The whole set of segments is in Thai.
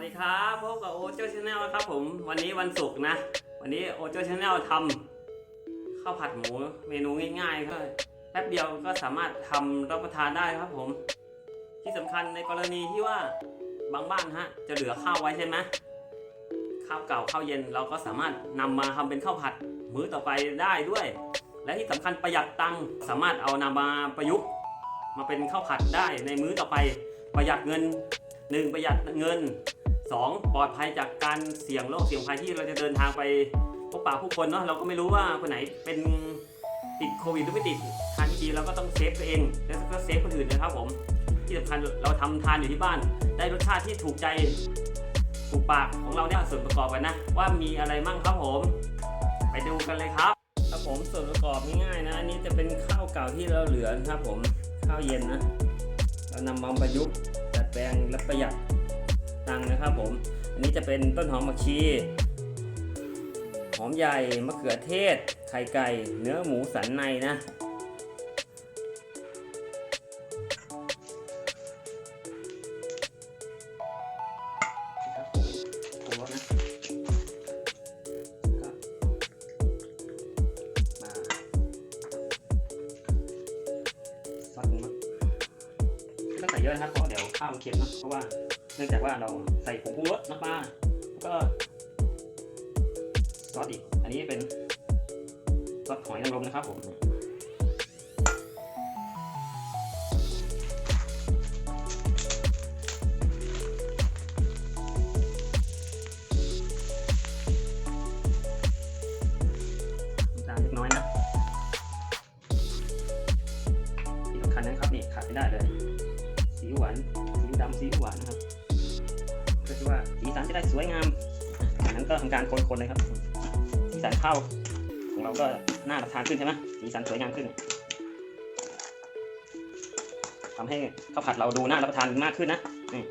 วัสดีครับพบกับโอเจ้าชาแนลครับผมวันนี้วันศุกร์นะ วันนี้โอเจ้าชาแนลทำข้าวผัดหมูเมนูง่ายๆก็แป๊บเดียวก็สามารถทำรับประทานได้ครับผม ที่สำคัญในกรณีที่ว่าบางบ้านฮะจะเหลือข้าวไว้ใช่ไหมข้าวเก่าข้าวเย็นเราก็สามารถนำมาทำเป็นข้าวผัดมื้อต่อไปได้ด้วย และที่สำคัญประหยัดตังค์สามารถเอานำมาประยุกต์ มาเป็นข้าวผัดได้ในมื้อต่อไปประหยัดเงินหนึ่งประหยัดเงิน สองปลอดภัยจากการเสี่ยงโรคเสี่ยงภัยที่เราจะเดินทางไปพบปะผู้คนเนาะเราก็ไม่รู้ว่าคนไหนเป็นติดโควิดหรือไม่ติดทางที่ดีเราก็ต้องเซฟตัวเอง แล้วก็เซฟคนอื่นนะครับผมที่สำคัญเราทำทานอยู่ที่บ้าน ได้รสชาติที่ถูกใจถูกปากของเราเนี่ยส่วนประกอบกันนะ ว่ามีอะไรมั่งครับผม ไปดูกันเลยครับครับผมส่วนประกอบง่ายๆนะอันนี้จะเป็นข้าวเก่าที่เราเหลือนะครับผมข้าวเย็นนะเรานำมาประยุกต์ดัดแปลงและประหยัด ตังนะครับผม อันนี้จะเป็นต้นหอมผักชี หอมใหญ่มะเขือเทศ ไข่ไก่ เนื้อหมูสันในนะต้องใส่เยอะนะครับเพราะเดี๋ยวข้าวมันเค็มนะเพราะว่า เนื่องจากว่าเราใส่ผงปรุงรสน้ำปลาแล้วก็ซอสอีก อันนี้เป็นซอสหอยนางรมนะครับผมตาลเล็กน้อยนะสีสำคัญนะครับนี่ขาดไม่ได้เลย สีหวานสีดำสีหวานนะครับ พื่อว่าสีสันจะได้สวยงามจากนั้นก็ทำการคนๆเลยครับ สีสันข้าวของเราก็น่ารับทานขึ้นใช่ไหมสีสันสวยงามขึ้นทำให้ข้าวผัดเราดูน่ารับประทานมากขึ้นนะนี่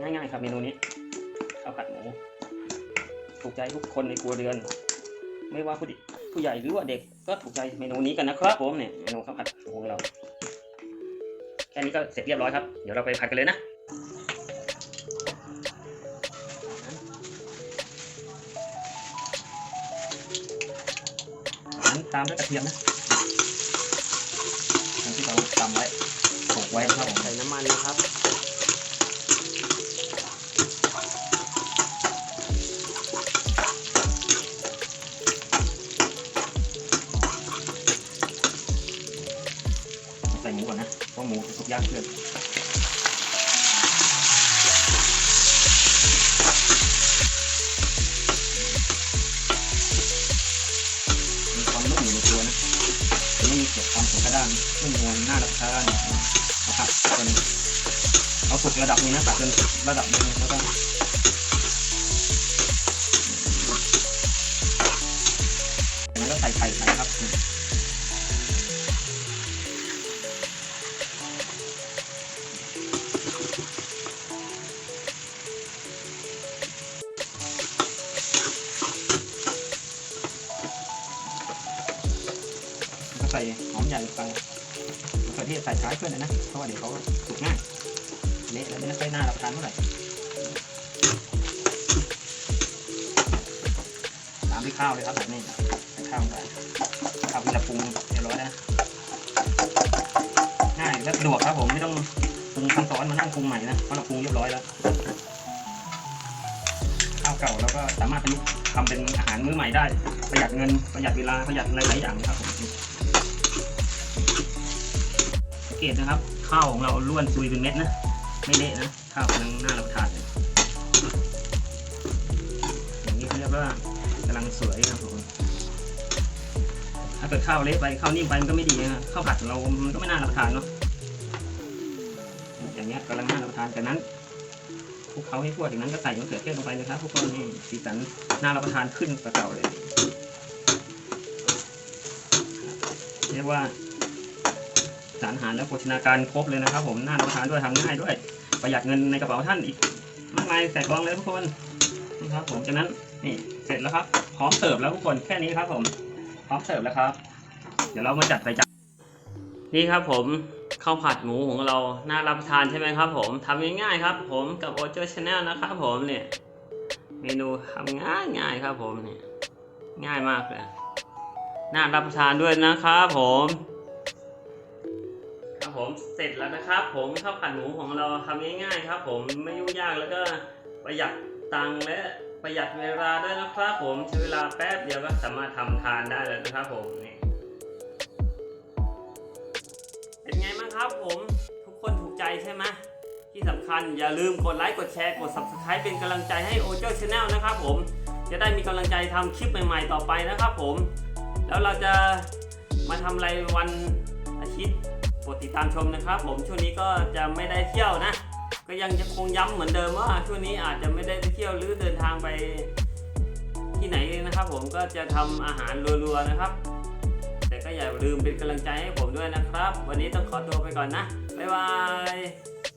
ง่ายๆครับเมนูนี้ข้าวผัดหมูถูกใจทุกคนในครัวเรือน ไม่ว่าผู้ดิผู้ใหญ่หรือว่าเด็กก็ถูกใจเมนูนี้กันนะครับผมเนี่ยเมนูข้าวผัดของเรา แค่นี้ก็เสร็จเรียบร้อยครับ เดี๋ยวเราไปผัดกันเลยนะอันตามด้วยกระเทียมนะที่เราตำไว้ ใส่หมูก่อนนะเพราะหมูจะสุกยากเกินมีความนุ่มอยู่ในตัวนะจะไม่มีเกิดความแข็งกระด้างนุ่มนวลน่ารับประทานนะครับจนเอาสุกระดับนี้นะตัดจนระดับนี้แล้วก็ ใส่หอมใหญ่ลงไปมะเขือเทศใส่ท้ายเพื่อนนะเพราะว่าเดี๋ยวเขาสุกง่ายเละแล้วไม่ค่อยน่ารับประทานเท่าไหร่ตามด้วยข้าวเลยครับแบบนี้ข้าวลงไปข้าวที่เราปรุงเรียบร้อยแล้วนะง่ายและสะดวกครับผมไม่ต้องปรุงขั้นตอนมานั่งปรุงใหม่นะเพราะเราปรุงเรียบร้อยแล้วข้าวเก่าเราก็สามารถประยุกต์ทำเป็นอาหารมื้อใหม่ได้ ประหยัดเงินประหยัดเวลาประหยัดหลายอย่างนะครับผม เกตนะครับ ข้าวของเราล้วนซุยเป็นเม็ดนะ ไม่เละนะข้าวกำลังน่ารับประทานเลยอย่างนี้เขาเรียกว่ากำลังสวยครับผมถ้าเกิดข้าวเละไปข้าวนิ่มไปมันก็ไม่ดีนะข้าวผัดของเรา มันก็ไม่น่ารับประทานเนาะอย่างเงี้ยกำลังน่ารับประทานจากนั้นคลุกเคล้าให้ทั่วจากนั้นก็ใส่มะเขือเทศลงไปเลยครับทุกคนนี่สีสันน่ารับประทานขึ้นกว่าเก่าเลยเรียกว่า สารอาหารและโภชนาการครบเลยนะครับ ผมน่ารับประทานด้วยทำง่ายด้วย ประหยัดเงินในกระเป๋าท่านอีกมากมายใส่กล่องเลยทุกคนนี่ครับผมจากนั้นนี่เสร็จแล้วครับ พร้อมเสิร์ฟแล้วทุกคนแค่นี้ครับ ผมพร้อมเสิร์ฟแล้วครับ เดี๋ยวเรามาจัดใส่จานนี่ครับผมข้าวผัดหมูของเราน่ารับประทานใช่ไหมครับ ผมทำง่ายๆครับ ผมกับโอเจอร์ชาแนลนะครับผมเนี่ยเมนูทำง่ายง่ายครับ ผมเนี่ยง่ายมากเลยน่ารับประทานด้วยนะครับผม ผมเสร็จแล้วนะครับ ผมข้าวผัดหมูของเราทำง่ายๆครับ ผมไม่ยุ่งยากแล้วก็ประหยัดตังค์และประหยัดเวลาด้วยนะครับผมใช้เวลาแป๊บเดียวก็สามารถทำทานได้เลยนะครับผมนี่เป็นไงบ้างครับผมทุกคนถูกใจใช่ไหมที่สำคัญอย่าลืมกดไลค์กดแชร์กด subscribe เป็นกำลังใจให้โอเจอร์ชาแนลนะครับผมจะได้มีกำลังใจทำคลิปใหม่ ๆ ต่อไปนะครับผม แล้วเราจะมาทำอะไรวันอาทิตย์ โปรดติดตามชมนะครับ ผมช่วงนี้ก็จะไม่ได้เที่ยวนะ ก็ยังจะคงย้ำเหมือนเดิมว่าช่วงนี้อาจจะไม่ได้ไปเที่ยวหรือเดินทางไปที่ไหนนะครับ ผมก็จะทำอาหารรัวๆนะครับ แต่ก็อย่าลืมเป็นกำลังใจให้ผมด้วยนะครับ วันนี้ต้องขอตัวไปก่อนนะบ๊ายบาย